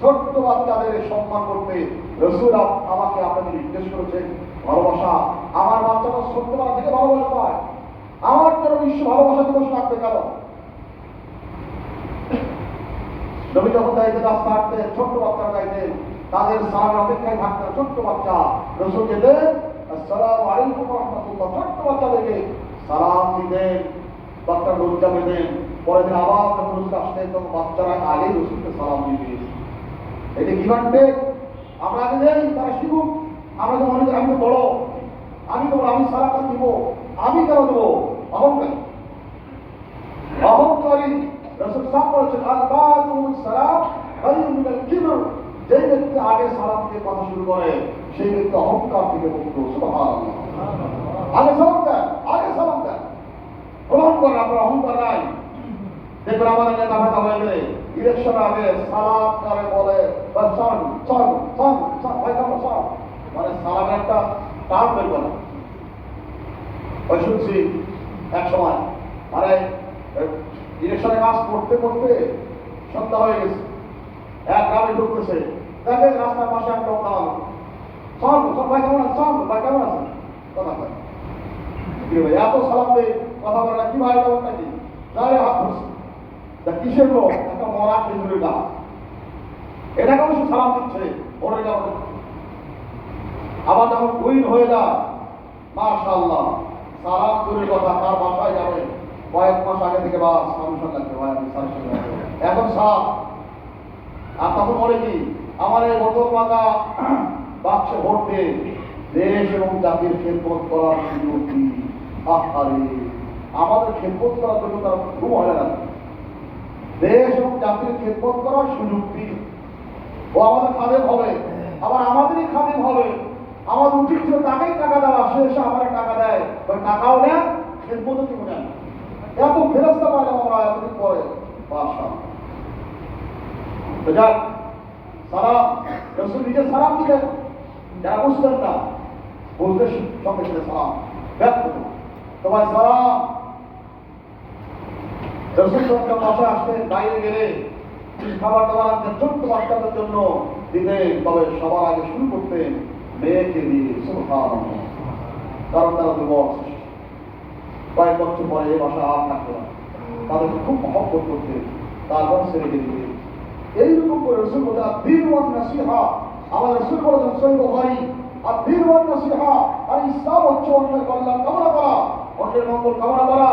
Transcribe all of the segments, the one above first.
ছোট্ট বাচ্চাদের সম্মান করতে রসুল আমাকে নির্দেশ করেছেন। ভালোবাসা আমার বাচ্চাটা থেকে ভালোবাসা পায়। আমার বিশ্ব ভালোবাসা দিবস নবী যখন দায়িত্বে রাস্তা ছোট্ট গাইতেন তাদের অপেক্ষায় থাকতেন ছোট্ট বাচ্চা রসুল যেতেন আসসালাম আলাইকুম ছোট্ট বাচ্চাদেরকে সালাম দিতেন বাচ্চার লজ্জা পেতেন। পরের আবার যখন রসুল আসতেন তখন বাচ্চারা আগে রসুলকে সালাম দিবে এটা কি বানবে আমরা আগে যাই তারা শিখুক। আমরা তো মনে আমি বড়, আমি তো আমি সারাটা দিব, আমি কেন দেবো? অহংকারী। অহংকারী রসুল সাহেব বলেছেন সালাম যে ব্যক্তি আগে সালাম দিয়ে কথা শুরু করে, সেই ব্যক্তি অহংকার থেকে মুক্ত। আগে সালাম দেন আগে সালাম দেন গ্রহণ করেন আপনার অহংকার নাই আমাদের নেতা ফেতা হয়ে ইলেকশন আগে সালাম করে বলে চল চল চল চল, ভাই, চল মানে সালামের একটা টান বের করে। ওই শুনছি এক সময় মানে ইলেকশনের কাজ করতে করতে সন্ধ্যা হয়ে গেছে। এক গ্রামে ঢুকতেছে। দেখে রাস্তার পাশে এক লোক দাঁড়ানো সব সব ভাই, কেমন আছে সব ভাই, কেমন আছে কথা ভাই, এত সালাম দিয়ে কথা বলে না কি ভাই কেমন নাকি যারে হাত ধরছে। তা কিসের লোক? একটা মরা খেজুরের গাছ এটাকে অবশ্য সালাম দিচ্ছে ওরে আবার যখন কুইন হয়ে যায়, মাশাআল্লাহ, সালাম দূরের কথা তার বাসায় যাবে? কয়েক মাস আগে থেকে মানুষের লাগবে, ভাই আমি এখন সাপ, আর তখন বলে কি? আমার এই মাথা বাক্সে ভোট দেশ এবং জাতির খেদমত করার সুযোগ দিই আহারে, আমাদের খেদমত করার জন্য খুব হয় না দেশ এবং জাতির খেদমত করার সুযোগ দিই ও আমাদের খাদেম হবে আবার আমাদেরই খাদেম হবে আমার উচিত ছিল তাকেই টাকা দেওয়া, সে এসে আমার টাকা দেয় ওই টাকাও নেন খেদমতও দিব নেন। এত ফেরস্তা পাইলাম আমরা এতদিন পরে বাসা তো যাক সালাম রসুল নিজে সালাম দিলেন, যারা বুঝতেন না, বলতে সঙ্গে সঙ্গে সালাম, ব্যক্ত তোমার সালাম। যখন বাসায় আসতেন বাইরে গেলে খাবার দাবার আনতেন ছোট্ট জন্য দিতেন তবে সবার আগে শুরু করতেন মেয়েকে দিয়ে। কারণ তারা যুবক কয়েক বছর পরে এই বাসা আর থাকতো খুব মহব্বত করতে তারপর ছেড়ে দিয়ে দিতে এইরকম করে রসুল বলতে দিন ওয়ান নাসিহা আমার রসুল বলেছেন সৈব ভাই আর দিন ওয়ান নাসিহা, আর ইসলাম হচ্ছে অন্যের কল্যাণ কামনা করা, অন্যের মঙ্গল কামনা করা।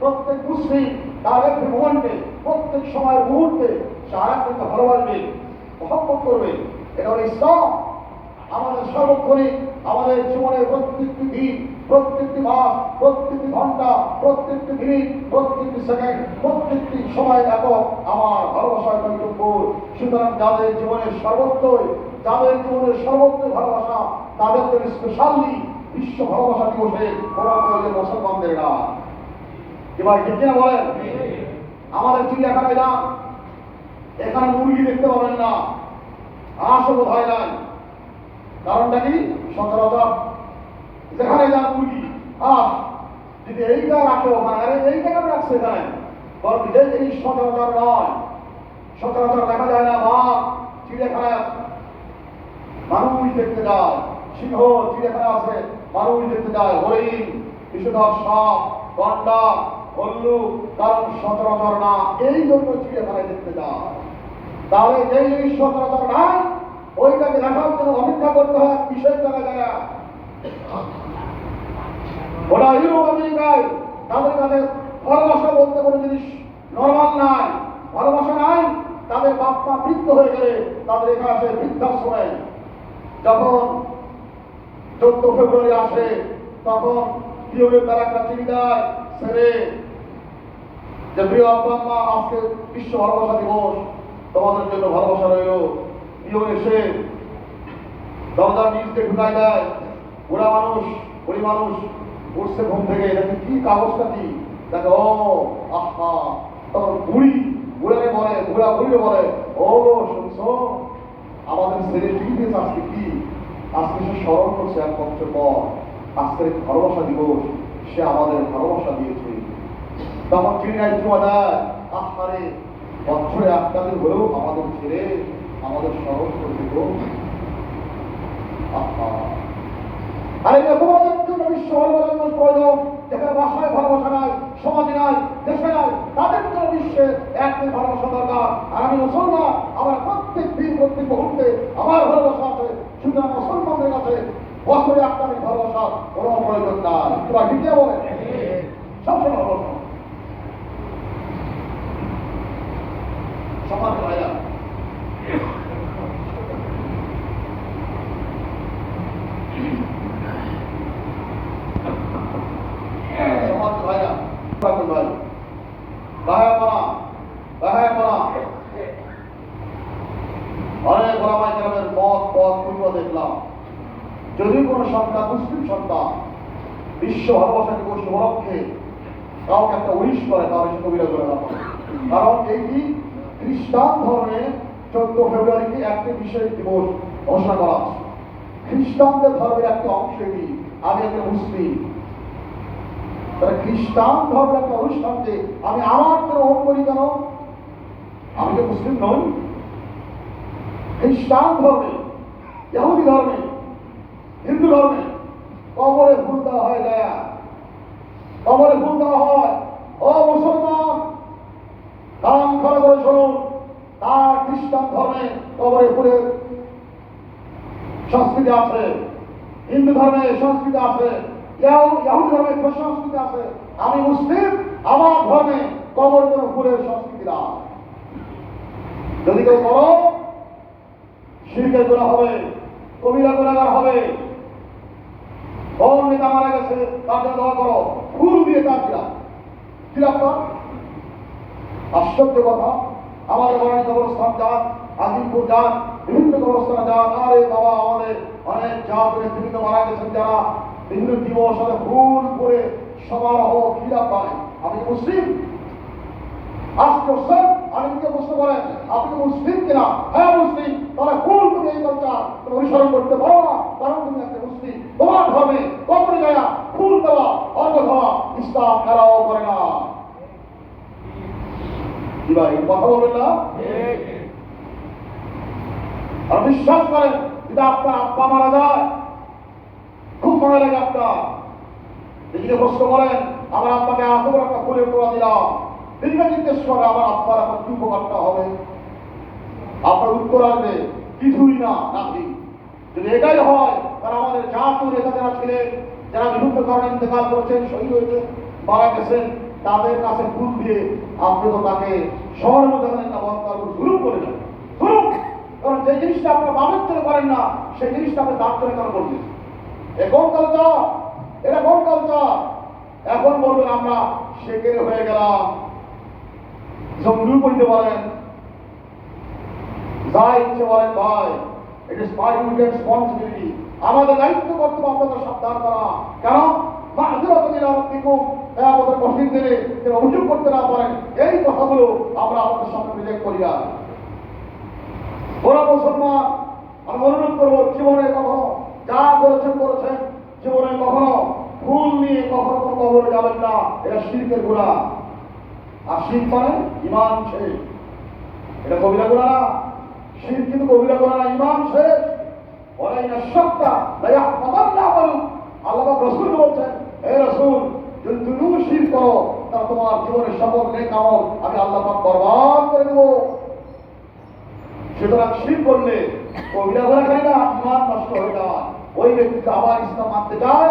প্রত্যেক মুসলিম একটি মোমেন্টে প্রত্যেক সময়ের মুহূর্তে সে আরেকজনকে ভালোবাসবে, মহব্বত করবে। এটা হলো ইসলাম। আমাদের সর্বক্ষণিক আমাদের জীবনের প্রত্যেকটি দিন, প্রত্যেকটি মাস, প্রত্যেকটি ঘণ্টা, প্রত্যেকটি মিনিট, প্রত্যেকটি সেকেন্ড, প্রত্যেকটি সময় একক আমার ভালোবাসার কর্তব্য সুতরাং যাদের জীবনের সর্বত্রই যাদের জীবনের সর্বত্রই ভালোবাসা, তাদের জন্য স্পেশালি বিশ্ব ভালোবাসা দিবসে ওরা প্রয়োজন মুসলমানদের না এবার ঠিক বলেন, আমাদের চিড়িয়াখানায় যান এখানে মুরগি দেখতে পাবেন না। হাঁসও বোধ হয় নাই। কারণটা কি? সচরাচর যেখানে যান মুরগি হাঁস যদি এইটা রাখে ওখানে, আরে এইটা কেন রাখছে এখানে? বরং যে জিনিস সচরাচর নয়। সচরাচর দেখা যায় না বাঘ চিড়িয়াখানায় মানুষ দেখতে যায়, সিংহ চিড়িয়াখানা আছে, মানুষ দেখতে যায়, হরিণ বিষধর সাপ গন্ডা হল্লুক কারণ সচরাচর না, এই জন্য চিড়িয়াখানায় দেখতে যায়। তাহলে যে জিনিস সচরাচর নাই ওইটাকে দেখার জন্য অপেক্ষা করতে হয় বিশেষ জায়গা জায়গা ওরা ইউরোপ আমেরিকায় তাদের কাছে ভালোবাসা বলতে কোনো জিনিস নর্মাল নাই। ভালোবাসা নাই, তাদের বাপ মা বৃদ্ধ হয়ে গেলে তাদের এখানে আসে বৃদ্ধাশ্রমে। যখন চোদ্দ ফেব্রুয়ারি আসে, তখন পিওরের তারা একটা চিঠি দেয় ছেড়ে যে প্রিয় আব্বা আম্মা, আজকে বিশ্ব ভালোবাসা দিবস। তোমাদের জন্য ভালোবাসা রইল। প্রিয় এসে দরজার নিচ দিয়ে ঢুকাই দেয়। বুড়া মানুষ, বুড়ি মানুষ উঠছে ঘুম থেকে। দেখে কি কাগজটা কি? দেখে, ও, আহা তখন বুড়ি, বুড়ারে বলে, বুড়া বুড়িরে বলে, ও শুনছো? আমাদের ছেলে দিয়েছে আজকে কি? আজকে সে স্মরণ করছে এক বছর পর। আজকের ভালোবাসা দিবস, সে আমাদের ভালোবাসা দিয়েছে। তখন চিড়িয়ায় চুয়া দেয় আহারে একটা দিন হলেও আমাদের ছেড়ে আমাদের স্মরণ করে দেব ভালোবাসা নাই, সমাজে নাই, দেশে নাই, তাদের ভালোবাসা আর আমি মুসলমান, আমার প্রত্যেক দিন, প্রত্যেক মুহূর্তে আমার ভালোবাসা আছে সুতরাং মুসলমানদের কাছে বছরে একটা দিন ভালোবাসা কোনো প্রয়োজন নাই তোরা ঠিক বলে সবসময় ভালোবাসা সমাজ ভাইরা সমাজ ভাইরা থাকুন ভাই বাহায়াপনা বাহায়াপনা অনেক ওলামাই গ্রামের মত পথ পূর্ব দেখলাম যদি কোনো সন্তান মুসলিম সন্তান বিশ্ব ভালোবাসা দিবস উপলক্ষে কাউকে একটা উইশ করে, তাহলে সে কবিরা করে না কারণ এটি খ্রিস্টান ধর্মে চোদ্দ ফেব্রুয়ারিকে একটি বিশেষ দিবস ঘোষণা করা খ্রিস্টানদের ধর্মের একটি অংশ এটি, আমি একটা মুসলিম। তাহলে খ্রিস্টান ধর্মের একটা অনুষ্ঠানকে আমি আমার হোম করি কেন? আমি তো মুসলিম নই। খ্রিস্টান ধর্মে, ইহুদি ধর্মে হিন্দু ধর্মে কবরে ফুল দেওয়া হয় দেয়া কবরে ফুল দেওয়া হয়। ও মুসলমান, কান খড়া করে শুনুন। তার খ্রিস্টান ধর্মে কবরে ফুলের সংস্কৃতি আছে। হিন্দু ধর্মে সংস্কৃতি আছে। ইয়াহু- ইয়াহুদি ধর্মে সংস্কৃতি আছে। আমি মুসলিম, আমার ধর্মে কবর কোনো ফুলের সংস্কৃতি না। যদি কেউ করো শিরকের গোনা হবে, কবিরা গোনাগার হবে কোন নেতা মারা গেছে, তার জন্য দোয়া করো। ফুল দিয়ে তার দিলাম। তো আশ্চর্য কথা। আমাদের বরানি কবরস্থান যান আজিমপুর যান বিভিন্ন কবরস্থানে যান আরে বাবা, আমাদের অনেক জাত নেতৃত্ব মারা গেছেন যারা। বিভিন্ন দিবস ফুল করে সমারোহ ক্রীড়া পায় আমি মুসলিম? আজকে আলিমকে প্রশ্ন করেন, আপনি মুসলিম কিনা? হ্যাঁ মুসলিম। তাহলে কোন তুমি এই কালচার তুমি অনুসরণ করতে পারো না? কারণ তুমি একটা মুসলিম। তোমার ধর্মে কবরে গায়া ফুল দেওয়া অর্ঘ দেওয়া ইসলাম এরাও করে না। কি ভাই কথা বলবেন না? আর বিশ্বাস করেন, যদি আপনার আব্বা মারা যায়, খুব মনে লাগে আপনার। এদিকে প্রশ্ন করেন, আমার এত বড় একটা ফুলের তোলা দিলাম। দীর্ঘ জিজ্ঞেস করে আমার আব্বার এখন কি উপকারটা হবে? আপনার উত্তর আসবে, কিছুই না নাকি যদি এটাই হয়, তাহলে আমাদের জাতীয় নেতা যারা ছিলেন, যারা বিভিন্ন কারণে ইন্তেকাল করেছেন, শহীদ হয়েছে মারা গেছেন, তাদের কাছে ফুল দিয়ে আপনি তো তাকে শহরের মধ্যে তার উপর জুলুম করে দেন। জুলুম কারণ যে জিনিসটা আপনার বাপের থেকে করেন না, সেই জিনিসটা আপনি দাঁত করে কেন করবেন এ কোন কালচার? এটা কোন কালচার? এখন বলবেন, আমরা সেকেলে হয়ে গেলাম। জঙ্গলু করতে পারেন যা ইচ্ছে বলেন ভাই ইট ইস মাই ইউনিট রেসপন্সিবিলিটি আমাদের দায়িত্ব কর্তব্য আপনাদের সাবধান করা। কেন? অভিযোগ করতে না পারেন। এই কথাগুলো আমরা করি আমি অনুরোধ করব, জীবনে কখনো যা জীবনে কখনো ফুল নিয়ে কখনো কোনো কবরে যাবেন না। এটা শিল্পের গুণা আর শিল্প মানে ইমান শেষ এটা কবিরা গুণা না শিল্প কিন্তু কবিরা গুণা না ইমান শেষ ওরা ইনা সত্তা দয়া কদম না বলুন আল্লাহ রসুল বলছেন, হে রসুল, যদি তুমি শিল্প করো, তাহলে তোমার জীবনের সকল নেই আমল আমি আল্লাহ পাক বরবাদ করে দেবো। সুতরাং শির করলে কবিরা বলা খাই না ইমান নষ্ট হয়ে যাওয়া ওই ব্যক্তিকে আবার ইসলাম মানতে চায়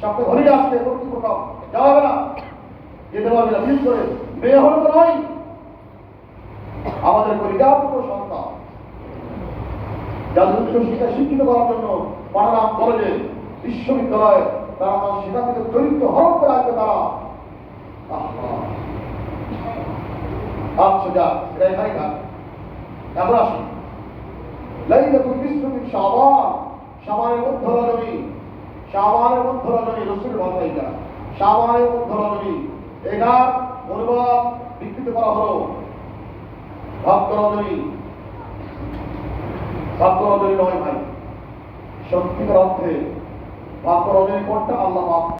সপ্তাহে ঘরে আসছে ভর্তি প্রোগ্রাম যাওয়া হবে না। যেতে পারবে না। বিশেষ করে মেয়ে হলে তো নয়। আমাদের পরিচালিত সন্তান যাদের উচ্চ শিক্ষা শিক্ষিত করার জন্য পাঠালাম কলেজে, বিশ্ববিদ্যালয়ে তারা তার সেখান থেকে চরিত্র হরণ করে আসবে তারা। আচ্ছা যা, এটা এখানে থাক। এখন আসুন লাইলাতুল নিসফি মিন শাবান। শাবানের মধ্য রজনী শাবানের মধ্য রজনী, রসুল এটা। শাবানের মধ্য রজনী। এটা বিকৃত করা হলো। ভক্ত রজনী। ভক্ত রজনী নয় ভাই। সত্যিকার অর্থে ভক্ত রজনী কোনটা আল্লাহ